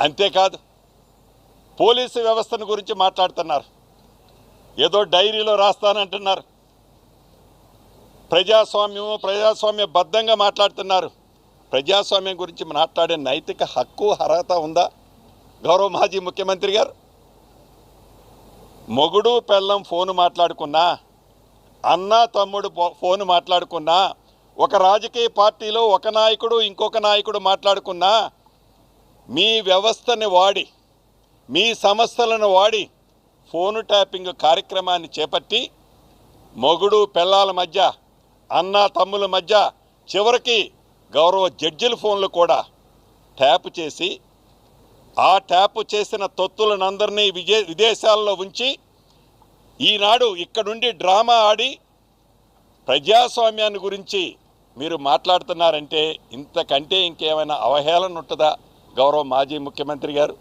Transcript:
అంతేకాదు పోలీసు వ్యవస్థను గురించి మాట్లాడుతున్నారు. ఏదో డైరీలో రాస్తానంటున్నారు. ప్రజాస్వామ్యం ప్రజాస్వామ్య బద్ధంగా మాట్లాడుతున్నారు. ప్రజాస్వామ్యం గురించి మాట్లాడే నైతిక హక్కు అర్హత ఉందా? గౌరవ మాజీ ముఖ్యమంత్రి గారు మొగుడు పెళ్ళం ఫోను మాట్లాడుకున్నా అన్న తమ్ముడు ఫోను మాట్లాడుకున్నా ఒక రాజకీయ పార్టీలో ఒక నాయకుడు ఇంకొక నాయకుడు మాట్లాడుకున్నా మీ వ్యవస్థని వాడి మీ సంస్థలను వాడి ఫోను ట్యాపింగ్ కార్యక్రమాన్ని చేపట్టి మొగుడు పెళ్ళాల మధ్య అన్న తమ్ముల మధ్య చివరికి గౌరవ జడ్జిల ఫోన్లు కూడా ట్యాప్ చేసి ఆ ట్యాప్ చేసిన తొత్తులనందరినీ విజే విదేశాల్లో ఉంచి ఈనాడు ఇక్కడుండి డ్రామా ఆడి ప్రజాస్వామ్యాన్ని గురించి మీరు మాట్లాడుతున్నారంటే ఇంతకంటే ఇంకేమైనా అవహేళన ఉంటుందా? గౌరవ మాజీ ముఖ్యమంత్రి గారు